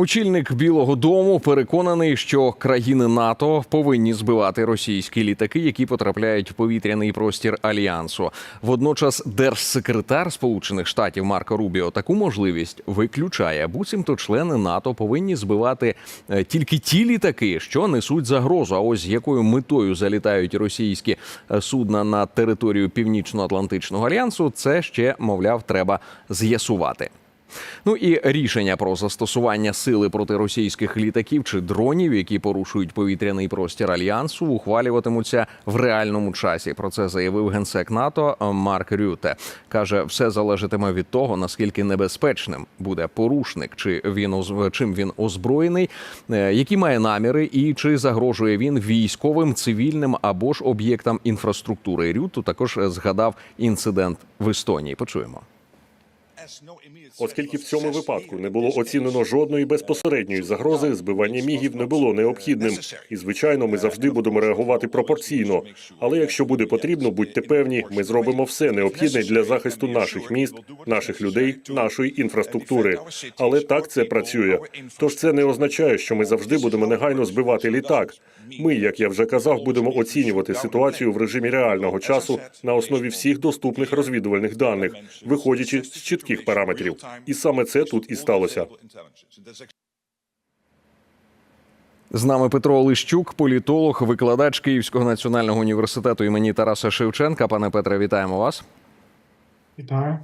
Очільник Білого Дому переконаний, що країни НАТО повинні збивати російські літаки, які потрапляють в повітряний простір альянсу. Водночас, держсекретар Сполучених Штатів Марко Рубіо таку можливість виключає. Буцімто члени НАТО повинні збивати е, тільки ті літаки, що несуть загрозу. А ось з якою метою залітають російські е, судна на територію Північно-Атлантичного альянсу, це ще мовляв треба з'ясувати. Ну і рішення про застосування сили проти російських літаків чи дронів, які порушують повітряний простір альянсу, ухвалюватимуться в реальному часі. Про це заявив генсек НАТО Марк Рюте. каже, все залежатиме від того, наскільки небезпечним буде порушник, чи він чим він озброєний, е, які має наміри, і чи загрожує він військовим, цивільним або ж об'єктам інфраструктури. Рюту також згадав інцидент в Естонії. Почуємо. Оскільки в цьому випадку не було оцінено жодної безпосередньої загрози, збивання мігів не було необхідним. І звичайно, ми завжди будемо реагувати пропорційно. Але якщо буде потрібно, будьте певні, ми зробимо все необхідне для захисту наших міст, наших людей, нашої інфраструктури. Але так це працює. Тож це не означає, що ми завжди будемо негайно збивати літак. Ми, як я вже казав, будемо оцінювати ситуацію в режимі реального часу на основі всіх доступних розвідувальних даних, виходячи з чітких параметрів. І саме це тут і сталося. З нами Петро Лищук, політолог, викладач Київського національного університету імені Тараса Шевченка. Пане Петре, вітаємо вас. Вітаю.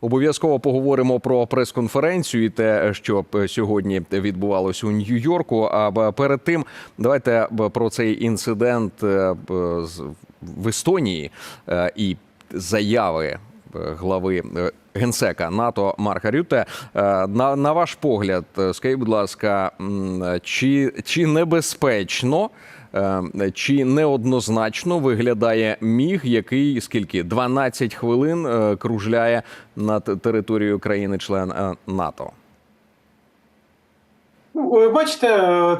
Обов'язково поговоримо про прес-конференцію і те, що сьогодні відбувалось у Нью-Йорку. А перед тим давайте про цей інцидент е, в Естонії е, і заяви е, глави генсека НАТО Марка Рюте. Е, На, на ваш погляд, е, скажіть, будь ласка, чи, чи небезпечно? е, Чи неоднозначно виглядає міг, який скільки 12 хвилин кружляє над територією країни-член НАТО? Ну, ви бачите,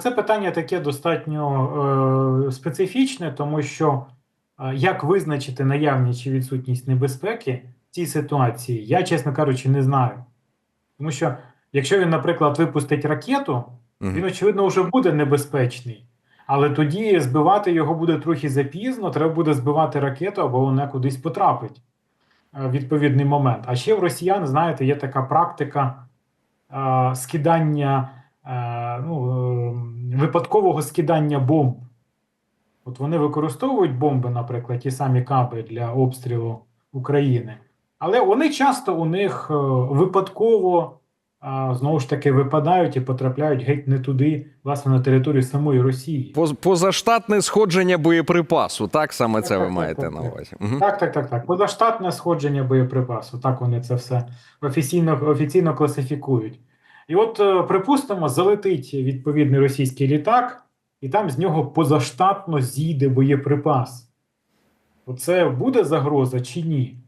це питання таке достатньо специфічне, тому що як визначити наявність чи відсутність небезпеки цій ситуації, я, чесно кажучи, не знаю. Тому що, якщо він, наприклад, випустить ракету, він, очевидно, вже буде небезпечний. Але тоді збивати його буде трохи запізно, треба буде збивати ракету, або вона кудись потрапить е, в відповідний момент. А ще в росіян, знаєте, є така практика е, скидання, е, ну, е, випадкового скидання бомб. От вони використовують бомби, наприклад, ті самі каби для обстрілу України. Але вони часто у них е, випадково знову ж таки випадають і потрапляють геть не туди, власне, на територію самої Росії. Позаштатне сходження боєприпасу. Так саме це Так, ви так, маєте так, на увазі. Так, так, так, так. Позаштатне сходження боєприпасу. Так вони це все офіційно, офіційно класифікують. І от, е, припустимо, залетить відповідний російський літак, і там з нього позаштатно зійде боєприпас. Оце буде загроза чи ні?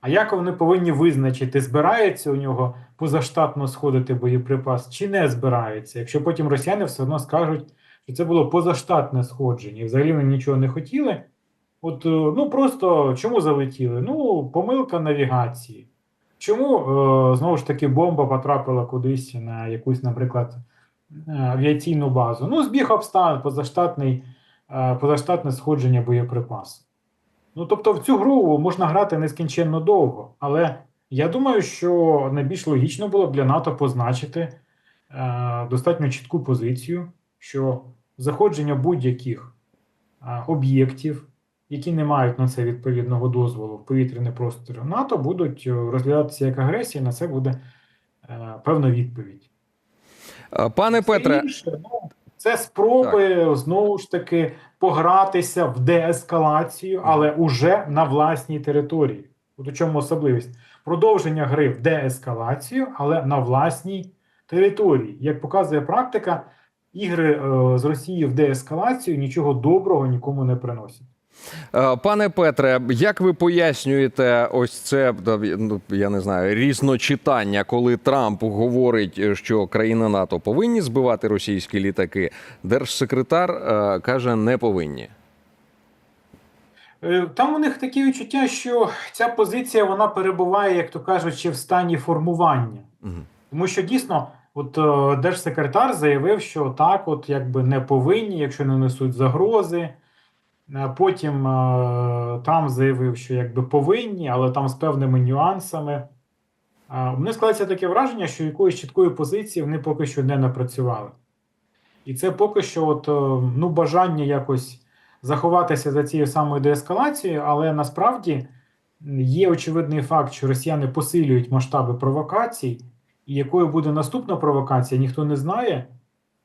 А як вони повинні визначити, збирається у нього позаштатно сходити боєприпас чи не збирається? Якщо потім росіяни все одно скажуть, що це було позаштатне сходження, і взагалі вони нічого не хотіли. От, е, ну просто чому залетіли? Ну, помилка навігації. Чому е, знову ж таки бомба потрапила кудись на якусь, наприклад, е, авіаційну базу? Ну, збіг обставин, позаштатний, позаштатне сходження боєприпасу. Ну, тобто, в цю гру можна грати нескінченно довго, але я думаю, що найбільш логічно було б для НАТО позначити е, достатньо чітку позицію, що заходження будь-яких е, об'єктів, які не мають на це відповідного дозволу в повітряний простір НАТО, будуть е, розглядатися як агресія, і на це буде е, певна відповідь. Е, Пане Петре, інше, ну, це спроби знову ж таки погратися в деескалацію, але уже на власній території. От у чому особливість? Продовження гри в деескалацію, але на власній території. Як показує практика, ігри е, з Росії в деескалацію нічого доброго нікому не приносять. Е, Пане Петре, як ви пояснюєте ось це ну, я не знаю різночитання, коли Трамп говорить, е, що країни НАТО повинні збивати російські літаки? Держсекретар е, каже, не повинні. Там у них такі відчуття, що ця позиція вона перебуває, як то кажуть, ще в стані формування. Мгм. Тому що дійсно От держсекретар заявив, що так, от якби не повинні, якщо не несуть загрози. Е, Потім е, Трамп заявив, що якби повинні, але там з певними нюансами. Е, У мене складається таке враження, що якоїсь чіткої позиції вони поки що не напрацювали. І це поки що от, ну, бажання якось заховатися за цією самою деескалацією, але насправді є очевидний факт, що росіяни посилюють масштаби провокацій, і якою буде наступна провокація, ніхто не знає.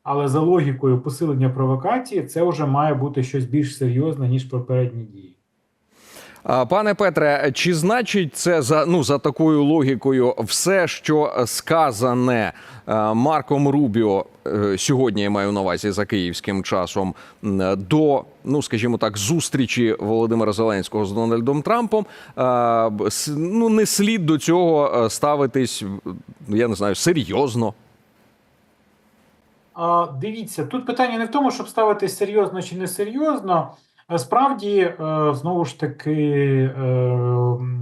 Але за логікою посилення провокації, це вже має бути щось більш серйозне, ніж попередні дії. Пане Петре, чи значить це за ну за такою логікою все, що сказане е, Марком Рубіо е, сьогодні, я маю на увазі за київським часом, до ну скажімо так, зустрічі Володимира Зеленського з Дональдом Трампом, е, ну не слід до цього ставитись, я не знаю, серйозно. А, дивіться, тут питання не в тому, щоб ставити серйозно чи не серйозно. Е, Справді, е, знову ж таки, е,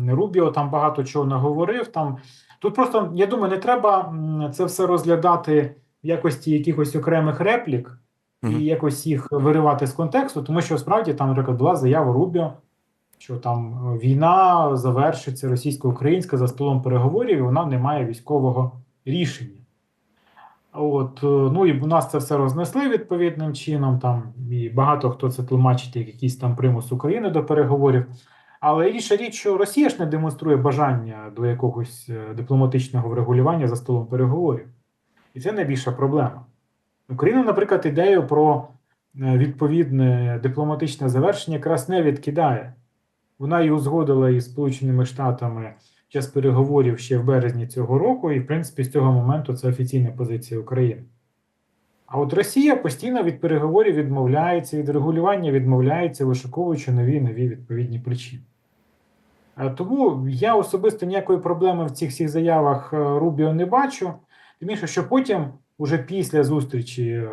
Рубіо там багато чого наговорив. Там тут просто я думаю, не треба це все розглядати в якості якихось окремих реплік і якось їх виривати з контексту, тому що справді там, наприклад, була заява Рубіо, що там війна завершиться російсько-українська за столом переговорів, і вона не має військового рішення. От, е, ну і у нас це все рознесли відповідним чином. Там і багато хто це тлумачить як якийсь там примус України до переговорів. Але інша річ, що Росія ж не демонструє бажання до якогось е, дипломатичного врегулювання за столом переговорів. І це найбільша проблема. Україна, наприклад, ідею про е, відповідне дипломатичне завершення якраз не відкидає. Вона її узгодила із Сполученими Штатами час переговорів ще в березні цього року, і в принципі з цього моменту це офіційна позиція України. А от Росія постійно від переговорів відмовляється, від регулювання відмовляється, вишуковуючи нові нові відповідні причини. Е, Тому я особисто ніякої проблеми в цих всіх заявах е, Рубіо не бачу. Тим більше, що потім, уже після зустрічі е,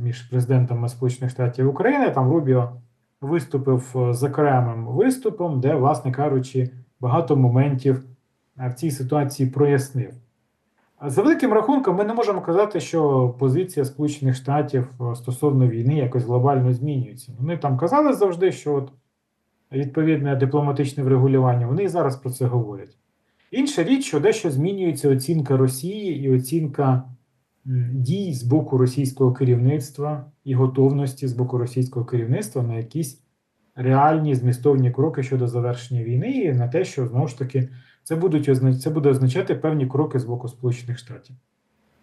між президентами Сполучених Штатів України, там Рубіо виступив з окремим виступом, де, власне кажучи, багато моментів в цій ситуації прояснив. За великим рахунком, ми не можемо казати, що позиція Сполучених Штатів е, стосовно війни якось глобально змінюється. Вони там казали завжди, що от відповідне дипломатичне врегулювання, вони і зараз про це говорять. Інша річ, що дещо змінюється оцінка Росії і оцінка дій з боку російського керівництва і готовності з боку російського керівництва на якісь реальні змістовні кроки щодо завершення війни, і на те, що знову ж таки це будуть це буде означати певні кроки з боку Сполучених Штатів.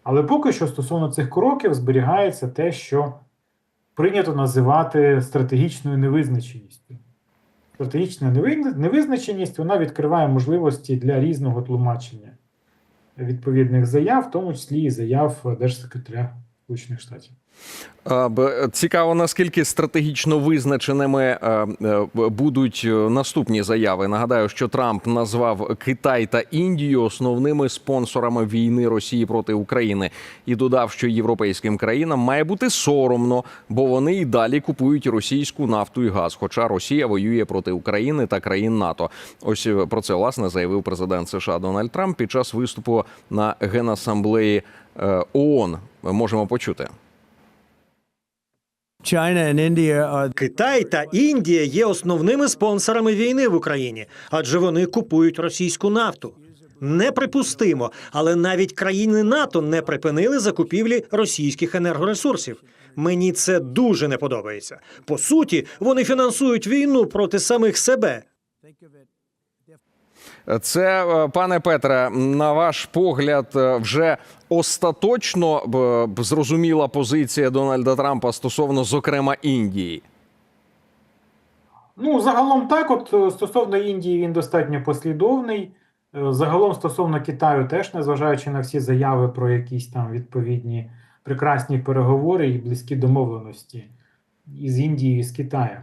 Але поки що стосовно цих кроків зберігається те, що прийнято називати стратегічною невизначеністю. Стратегічна невизначеність вона відкриває можливості для різного тлумачення відповідних заяв, в тому числі і заяв держсекретаря Сполучених Штатів. Цікаво, наскільки стратегічно визначеними е, е, будуть е, наступні заяви. Нагадаю, що Трамп назвав Китай та Індію основними спонсорами війни Росії проти України і додав, що європейським країнам має бути соромно, бо вони і далі купують російську нафту і газ. Хоча Росія воює проти України та країн НАТО. Ось про це власне заявив президент США Дональд Трамп під час виступу на генасамблеї ООН. Можемо почути. Китай та Індія є основними спонсорами війни в Україні, адже вони купують російську нафту. Неприпустимо, але навіть країни НАТО не припинили закупівлі російських енергоресурсів. Мені це дуже не подобається. По суті, вони фінансують війну проти самих себе. Це, е, пане Петре, на ваш погляд, е, вже остаточно зрозуміла позиція Дональда Трампа стосовно, зокрема, Індії. Ну, загалом так, от е, стосовно Індії він достатньо послідовний. Загалом стосовно Китаю теж, незважаючи на всі заяви про якісь там відповідні прекрасні переговори і близькі домовленості із Індією і з Китаєм.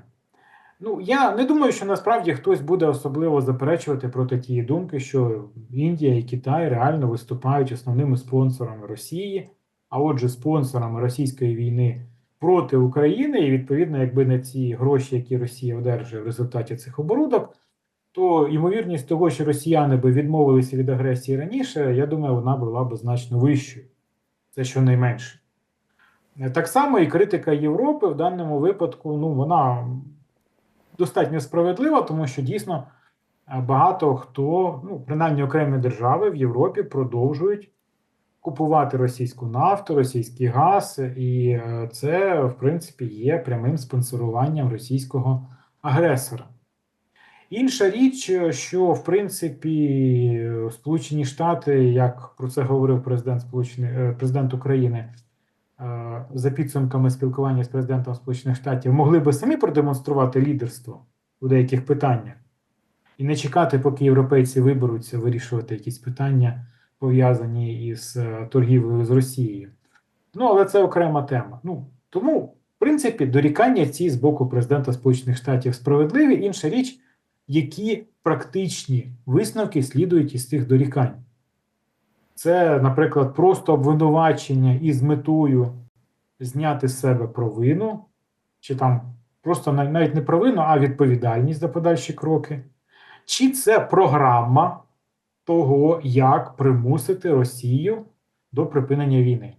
Ну, я не думаю, що насправді хтось буде особливо заперечувати проти тієї думки, що Індія і Китай реально виступають основними спонсорами Росії, а отже, спонсорами російської війни проти України, і відповідно, якби не ці гроші, які Росія одержує в результаті цих оборудок, то ймовірність того, що росіяни би відмовилися від агресії раніше, я думаю, вона була б значно вищою. Це щонайменше. Так само і критика Європи в даному випадку, ну, вона достатньо справедлива, тому що дійсно е, багато хто, ну, принаймні окремі держави в Європі продовжують купувати російську нафту, російський газ, і е, це, в принципі, є прямим спонсоруванням російського агресора. Інша річ, е, що в принципі Сполучені Штати, як про це говорив президент Сполучених президент України за підсумками спілкування з президентом Сполучених Штатів, могли би самі продемонструвати лідерство у деяких питаннях і не чекати, поки європейці виберуться вирішувати якісь питання, пов'язані із е, торгівлею з Росією. Ну, але це окрема тема. Ну, тому, в принципі, дорікання ці з боку президента Сполучених Штатів справедливі. Інша річ, які практичні висновки слідують із цих дорікань. Це, наприклад, просто обвинувачення із метою зняти з себе провину, чи там просто навіть не провину, а відповідальність за подальші кроки. Чи це програма того, як примусити Росію до припинення війни?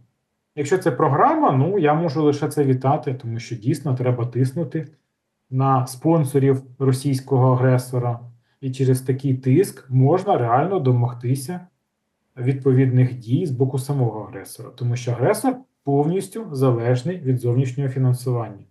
Якщо це програма, ну я можу лише це вітати, тому що дійсно треба тиснути на спонсорів російського агресора, і через такий тиск можна реально домогтися відповідних дій з боку самого агресора, тому що агресор повністю залежний від зовнішнього фінансування.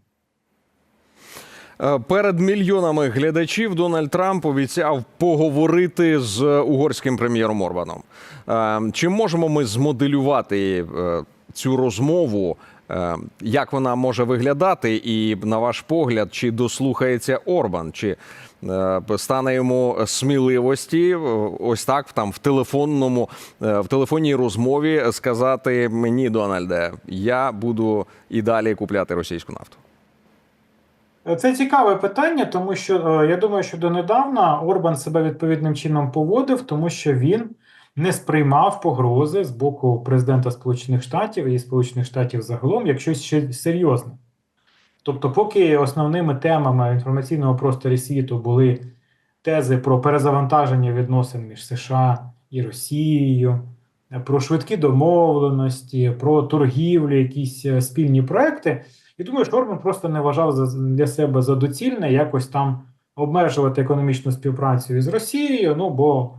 Е, Перед мільйонами глядачів Дональд Трамп обіцяв поговорити з угорським прем'єром Орбаном. Е, Чи можемо ми змоделювати е, цю розмову? Е, Як вона може виглядати, і на ваш погляд, чи дослухається Орбан, чи е, стане йому сміливості е, ось так там в телефонному в телефонній розмові сказати мені, Дональде, я буду і далі купляти російську нафту? Це цікаве питання, тому що я думаю, що донедавна Орбан себе відповідним чином поводив, тому що він не сприймав погрози з боку президента Сполучених Штатів і Сполучених Штатів загалом як щось ще серйозне. Тобто, поки основними темами в інформаційному просторі світу були тези про перезавантаження відносин між США і Росією, про швидкі домовленості, про торгівлю, якісь е, спільні проекти. І думаю, що Орбан просто не вважав для себе за доцільне якось там обмежувати економічну співпрацю із Росією. Ну бо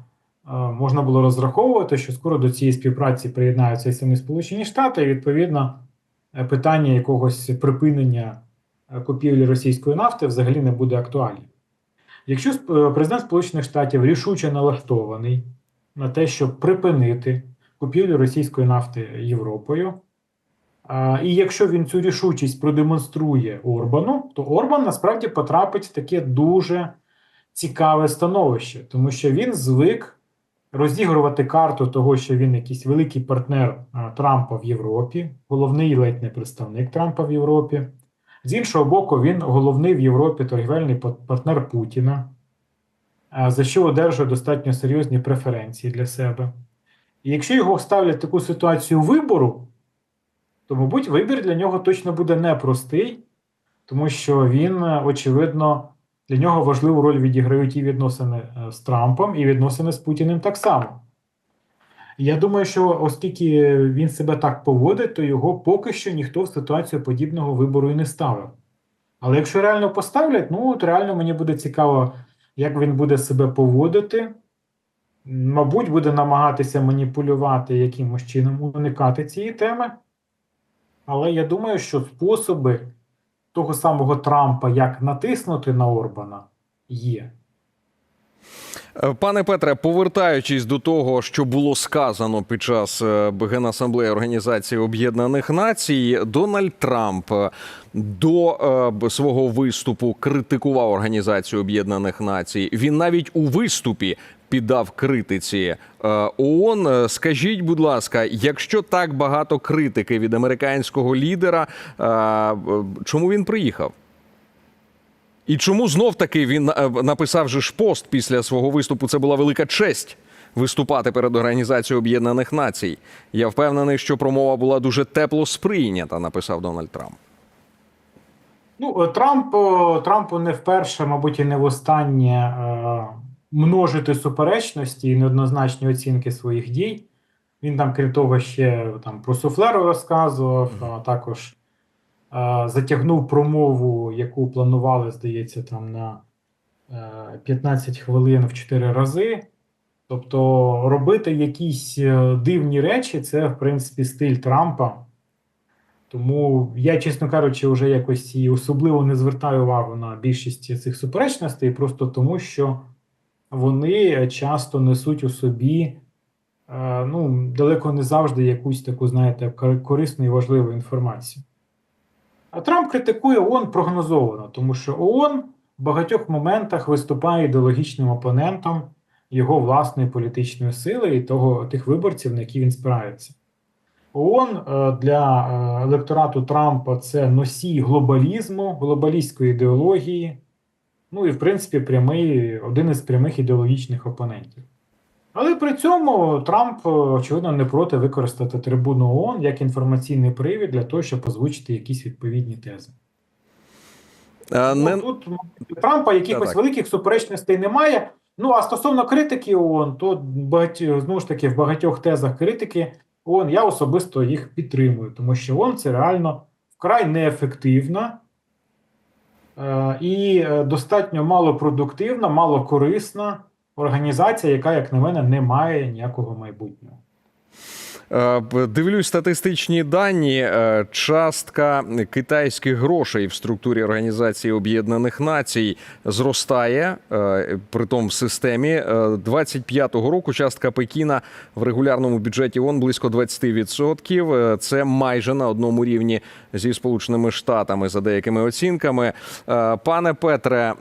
можна було розраховувати, що скоро до цієї співпраці приєднаються і самі Сполучені Штати, і відповідно е, питання якогось припинення е, купівлі російської нафти взагалі не буде актуальним. Якщо е, президент Сполучених Штатів рішуче налаштований на те, щоб припинити купівлю російської нафти Європою. І якщо він цю рішучість продемонструє Орбану, то Орбан насправді потрапить в таке дуже цікаве становище, тому що він звик розігрувати карту того, що він якийсь великий партнер Трампа в Європі, головний ледь не представник Трампа в Європі. З іншого боку, він головний в Європі торгівельний партнер Путіна, за що одержує достатньо серйозні преференції для себе. І якщо його ставлять в таку ситуацію вибору, то, мабуть, вибір для нього точно буде непростий, тому що він, е, очевидно, для нього важливу роль відіграють і відносини е, з Трампом, і відносини з Путіним так само. Я думаю, що оскільки він себе так поводить, то його поки що ніхто в ситуацію подібного вибору і не ставив. Але якщо реально поставлять, ну от реально мені буде цікаво, як він буде себе поводити. Мабуть, буде намагатися маніпулювати якимось чином, уникати цієї теми. Але я думаю, що способи того самого Трампа, як натиснути на Орбана, є. Е, Пане Петре, повертаючись до того, що було сказано під час е, Генасамблеї Організації Об'єднаних Націй, Дональд Трамп е, до свого виступу критикував Організацію Об'єднаних Націй. Він навіть у виступі піддав критиці е, ООН. Е, Скажіть, будь ласка, якщо так багато критики від американського лідера, е, чому він приїхав? І чому знов таки він написав же ж пост після свого виступу? Це була велика честь виступати перед Організацією Об'єднаних Націй. Я впевнений, що промова була дуже тепло сприйнята, написав Дональд Трамп. Ну, Трамп, Трампу не вперше, мабуть, і не востаннє е, множити суперечності і неоднозначні оцінки своїх дій. Він там, крім того, ще там про суфлеру розказував, а також а, затягнув промову, яку планували, здається, там на е, 15 хвилин в 4 рази. Тобто робити якісь е, дивні речі це, в принципі, стиль Трампа. Тому я, чесно кажучи, вже якось і особливо не звертаю увагу на більшість цих суперечностей, просто тому що вони часто несуть у собі е, ну, далеко не завжди якусь таку, знаєте, корисну і важливу інформацію. А Трамп критикує ООН прогнозовано, тому що ООН в багатьох моментах виступає ідеологічним опонентом його власної політичної сили і того, тих виборців, на які він спирається. ООН е, для е, електорату Трампа це носій глобалізму, глобалістської ідеології, ну і, в принципі, прямий, один із прямих ідеологічних опонентів. Але при цьому Трамп, очевидно, не проти використати трибуну ООН як інформаційний привід для того, щоб озвучити якісь відповідні тези. Е, Ну, Не... тут у Трампа якихось Так-так. великих суперечностей немає. Ну а стосовно критики ООН, то багаті, знову ж таки в багатьох тезах критики ООН я особисто їх підтримую, тому що ООН це реально вкрай неефективна і е, достатньо малопродуктивна, малокорисна організація, яка, як на мене, не має ніякого майбутнього. Е, Дивлюсь статистичні дані. Е, Частка китайських грошей в структурі Організації Об'єднаних Націй зростає, е, притом в системі. Е, 25-го року частка Пекіна в регулярному бюджеті ООН близько 20%. Е, Це майже на одному рівні зі Сполученими Штатами за деякими оцінками. Пане Петре,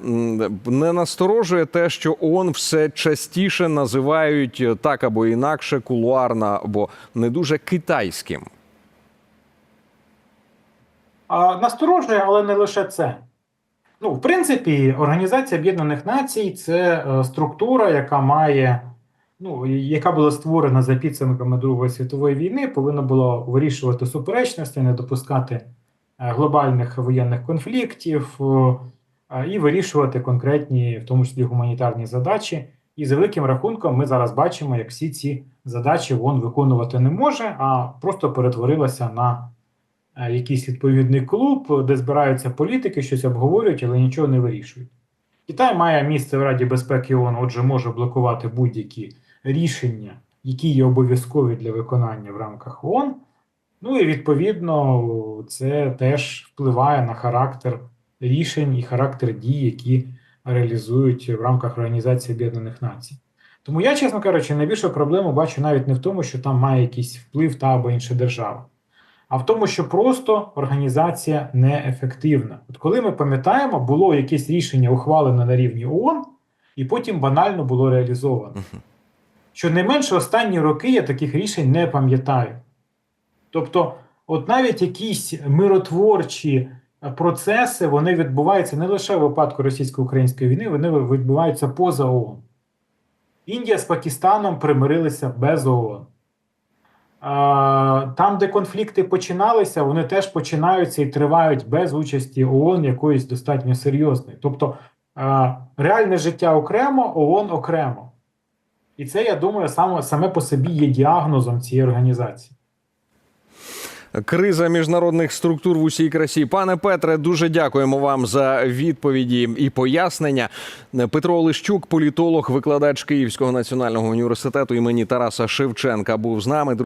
не насторожує те, що ООН все частіше називають так або інакше кулуарно або не дуже китайським. Насторожує, але не лише це. Ну, в принципі, Організація Об'єднаних Націй це е, структура, яка має, ну, яка була створена за підсумками Другої світової війни, повинна була вирішувати суперечності, не допускати е, глобальних воєнних конфліктів е, і вирішувати конкретні, в тому числі гуманітарні задачі. І за великим рахунком ми зараз бачимо, як всі ці задачі ООН виконувати не може, а просто перетворилася на е, якийсь відповідний клуб, де збираються політики, щось обговорюють, але нічого не вирішують. Китай має місце в Раді безпеки ООН, отже, може блокувати будь-які рішення, які є обов'язкові для виконання в рамках ООН. Ну і відповідно це теж впливає на характер рішень і характер дій, які реалізують в рамках Організації Об'єднаних Націй. Тому я, чесно кажучи, найбільшу проблему бачу навіть не в тому, що там має якийсь вплив та або інша держава, а в тому, що просто організація неефективна. От коли ми пам'ятаємо, було якесь рішення ухвалене на рівні ООН, і потім банально було реалізовано. Щонайменше останні роки я таких рішень не пам'ятаю. Тобто, от навіть якісь миротворчі процеси вони відбуваються не лише в випадку російсько-української війни, вони відбуваються поза ООН. Індія з Пакистаном примирилися без ООН. Там, де конфлікти починалися, вони теж починаються і тривають без участі ООН якоїсь достатньо серйозної. Тобто реальне життя окремо, ООН окремо. І це, я думаю, саме, саме по собі є діагнозом цієї організації. Криза міжнародних структур в усій красі. Пане Петре, дуже дякуємо вам за відповіді і пояснення. Петро Олещук, політолог, викладач Київського національного університету імені Тараса Шевченка, був з нами.